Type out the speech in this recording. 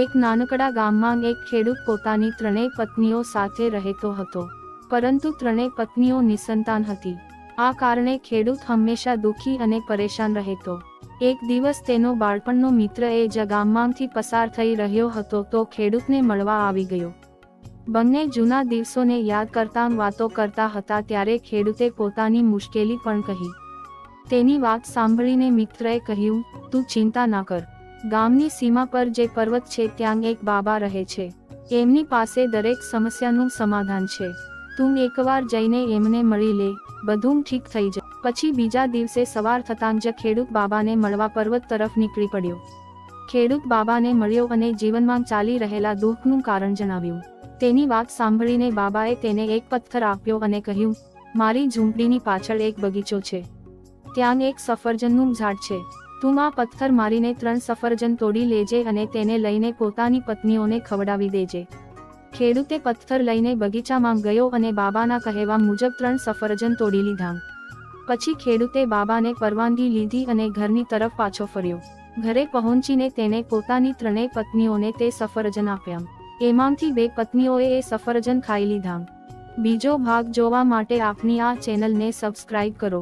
એક નાનકડા ગામમાં એક ખેડૂત પોતાની ત્રણેય પત્નીઓ સાથે રહેતો હતો. પરંતુ ત્રણેય પત્નીઓ નિસંતાન હતી. આ કારણે ખેડૂત હંમેશા દુઃખી અને પરેશાન રહેતો. એક દિવસ તેનો બાળપણનો મિત્ર એ જ ગામમાંથી પસાર થઈ રહ્યો હતો તો ખેડૂતને મળવા આવી ગયો. બંને જૂના દિવસોને યાદ કરતા વાતો કરતા હતા ત્યારે ખેડૂતે પોતાની મુશ્કેલી પણ કહી. તેની વાત સાંભળીને મિત્રએ કહ્યું, તું ચિંતા ના કર. ગામની સીમા પર જે પર્વત છે ત્યાં એક બાબા રહે છે. એમની પાસે દરેક સમસ્યાનું સમાધાન છે. તું એકવાર જઈને એમને મળી લે, બધું ઠીક થઈ જાય. પછી બીજા દિવસે સવાર થતાં જ ખેડૂત બાબાને મળવા પર્વત તરફ નીકળી પડ્યો. ખેડૂત બાબાને મળ્યો અને જીવનમાં ચાલી રહેલા દુઃખનું કારણ જણાવ્યું. તેની વાત સાંભળીને બાબાએ તેને એક પથ્થર આપ્યો અને કહ્યું, મારી ઝૂંપડીની પાછળ એક બગીચો છે. ત્યાં એક સફરજનનું ઝાડ છે. તું પથ્થર મારીને ત્રણ સફરજન તોડી લેજે અને તેને લઈને પોતાની પત્નીઓને ખવડાવી દેજે. ખેડૂતે પથ્થર લઈને બગીચામાં ગયો અને બાબાના કહેવા મુજબ ત્રણ સફરજન તોડી લીધા. પછી ખેડૂતે બાબાને પરવાનગી લીધી અને ઘરની તરફ પાછો ફર્યો. ઘરે પહોંચીને તેને પોતાની ત્રણેય પત્નીઓને તે સફરજન આપ્યા. એમાંથી બે પત્નીઓએ એ સફરજન ખાઈ લીધા. બીજો ભાગ જોવા માટે આપની આ ચેનલને સબસ્ક્રાઇબ કરો.